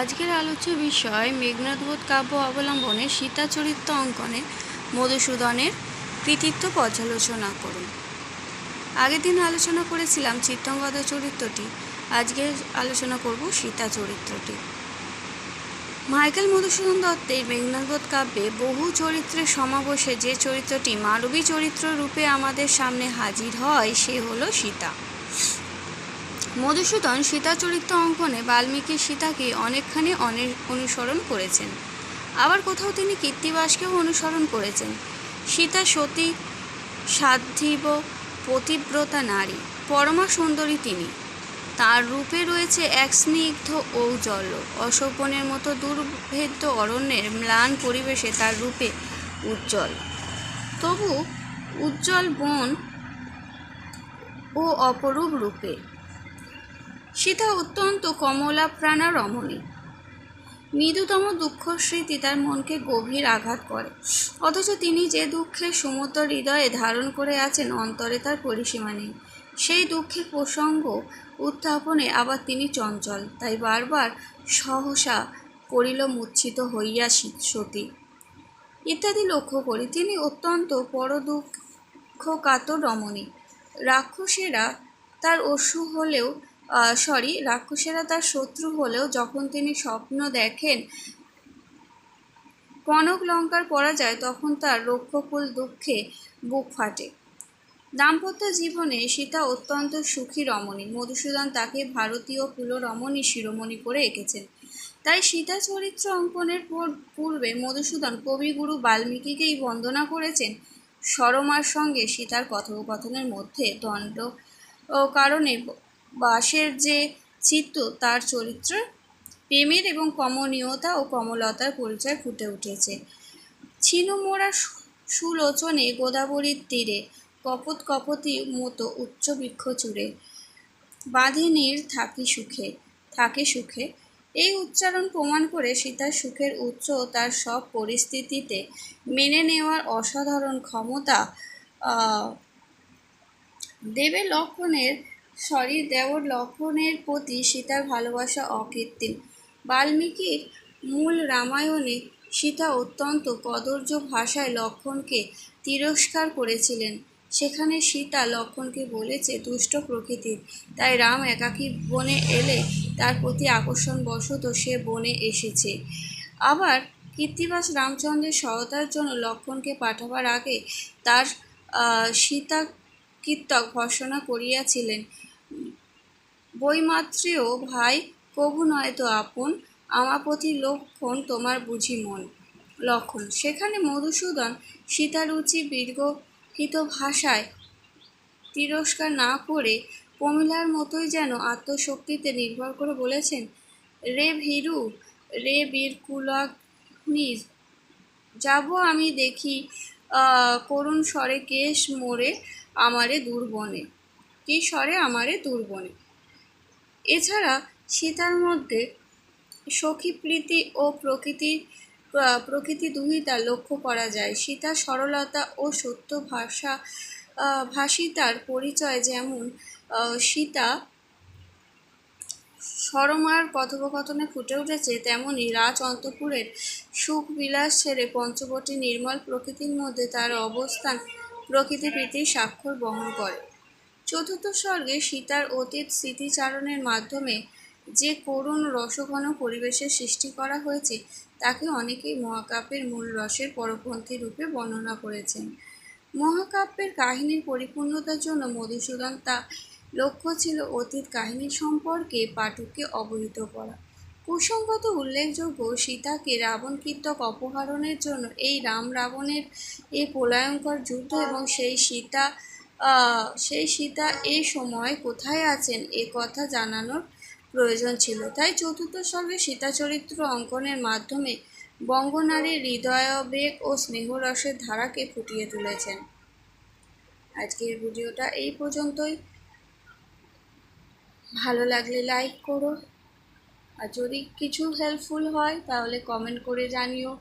আজকের আলোচ্য বিষয় মেঘনাদবোধ কাব্য অবলম্বনে সীতা চরিত্র অঙ্কনে মধুসূদনের কৃতিত্ব পর্যালোচনা করুন। আগের দিন আলোচনা করেছিলাম চিত্তঙ্গদা চরিত্রটি। আজকে আলোচনা করব সীতা চরিত্রটি। মাইকেল মধুসূদন দত্তের মেঘনাদবোধ কাব্যে বহু চরিত্রের সমাবেশে যে চরিত্রটি মানবী চরিত্র রূপে আমাদের সামনে হাজির হয়, সে হলো সীতা। মধুসূদন সীতা চরিত্র অঙ্কনে বাল্মীকি সীতাকে অনেকখানি অনুসরণ করেছেন। আবার কোথাও তিনি কীর্তিবাসকেও অনুসরণ করেছেন। সীতা সতী, সাধ্বীব, পতিব্রতা নারী, পরমা সুন্দরী তিনি। তার রূপে রয়েছে এক স্নিগ্ধ ঔজ্জ্বল্য। অশোপনের মতো দুর্ভেদ্য অরণ্যের ম্লান পরিবেশে তার রূপে উজ্জ্বল। তবু উজ্জ্বল বন ও অপরূপ রূপে। সীতা অত্যন্ত কমলা প্রাণা রমণী মৃদুতম দুঃখ স্মৃতি তার মনকে গভীর আঘাত করে। অথচ তিনি যে দুঃখের সমুদ্র হৃদয়ে ধারণ করে আছেন, অন্তরে তার পরিসীমা নেই। সেই দুঃখের প্রসঙ্গ উত্থাপনে আবার তিনি চঞ্চল। তাই বারবার সহসা করিল মূর্ছিত হইয়া সতী ইত্যাদি লক্ষ্য করি। তিনি অত্যন্ত পরদুঃখ কাতর রমণী রাক্ষসেরা তার অসু হলেও সরি রাক্ষসেরা তার শত্রু হলেও যখন তিনি স্বপ্ন দেখেন কনক লঙ্কার পরাজয়, তখন তার রক্ষকুল দুঃখে বুক ফাটে। দাম্পত্য জীবনে সীতা অত্যন্ত সুখী রমণী। মধুসূদন তাকে ভারতীয় কুল রমণী শিরোমণি করে এঁকেছেন। তাই সীতা চরিত্র অঙ্কনের পর- পূর্বে মধুসূদন কবিগুরু বাল্মীকিকেই বন্দনা করেছেন। সরমার সঙ্গে সীতার কথোপকথনের মধ্যে দণ্ড ও কারণে বাসের যে চিত্ত তার চরিত্র প্রেমের এবং কমনীয়তা ও কমলতার পরিচয় ফুটে উঠেছে। ছিনুমোড়া সুলোচনে গোদাবরীর তীরে কপত কপতি মতো উচ্চ বৃক্ষ চূড়ে বাঁধিনীর থাকি সুখে, থাকে সুখে। এই উচ্চারণ প্রমাণ করে সীতার সুখের উচ্চ তার সব পরিস্থিতিতে মেনে নেওয়ার অসাধারণ ক্ষমতা দেবে লক্ষণের সরি দেবর লক্ষণের প্রতি সীতার ভালোবাসা অকৃত্রিম। বাল্মীকির মূল রামায়ণে সীতা অত্যন্ত কদর্য ভাষায় লক্ষণকে তিরস্কার করেছিলেন। সেখানে সীতা লক্ষণকে বলেছে, দুষ্ট প্রকৃতির। তাই রাম একাকী বনে এলে তার প্রতি আকর্ষণ বশত সে বনে এসেছে। আবার কীর্তিবাস রামচন্দ্রের সহায়তার জন্য লক্ষণকে পাঠাবার আগে তার সীতা কীর্তক ভর্সনা করিয়াছিলেন। বৈমাত্রেয়, ভাই, কবু নয় তো আপন আমাপতি লক্ষণ তোমার বুঝি মন। লক্ষণ সেখানে মধুসূদন সীতারুচি বীর্গহিত ভাষায় তিরস্কার না করে প্রমিলার মতোই যেন আত্মশক্তিতে নির্ভর করে বলেছেন, রে ভীরু, রে বীরকুলাগ্নি যাব আমি দেখি করুণ স্বরে কেশ মোড়ে আমারে দুর্বনে কি স্বরে আমারে দুর্বনে এছাড়া সীতার মধ্যে সখী প্রীতি ও প্রকৃতি আহ, প্রকৃতি দুহিতা লক্ষ্য করা যায়। সীতা সরলতা ও সত্য ভাষা ভাষিতার পরিচয় যেমন সীতা সরমার কথোপকথনে ফুটে উঠেছে, তেমনি রাজ অন্তপুরের সুখ বিলাস ছেড়ে পঞ্চবটী নির্মল প্রকৃতির মধ্যে তার অবস্থান প্রকৃতি প্রীতির স্বাক্ষর বহন করে। চতুর্থ স্বর্গে সীতার অতীত স্মৃতিচারণের মাধ্যমে যে করুণ রসঘন পরিবেশের সৃষ্টি করা হয়েছে, তাকে অনেকেই মহাকাব্যের মূল রসের পরপন্থী রূপে বর্ণনা করেছেন। মহাকাব্যের কাহিনীর পরিপূর্ণতার জন্য মধুসূদন তা লক্ষ্য ছিল অতীত কাহিনী সম্পর্কে পাঠককে অবহিত করা। কুসংগত উল্লেখযোগ্য সীতাকে রাবণ কীর্তক অপহরণের জন্য এই রাম রাবণের এ প্রলয়ঙ্কর যুদ্ধ এবং সেই সীতা সেই সীতা এই সময় কোথায় আছেন এ কথা জানানোর প্রয়োজন ছিল। তাই চতুর্থ সর্গে সীতা চরিত্র অঙ্কনের মাধ্যমে বঙ্গনারীর হৃদয়বেগ ও স্নেহরসের ধারাকে ফুটিয়ে তুলেছেন। আজকের ভিডিওটা এই পর্যন্তই। ভালো লাগলে লাইক করো। আর যদি কিছু হেল্পফুল হয় তাহলে কমেন্ট করে জানিও।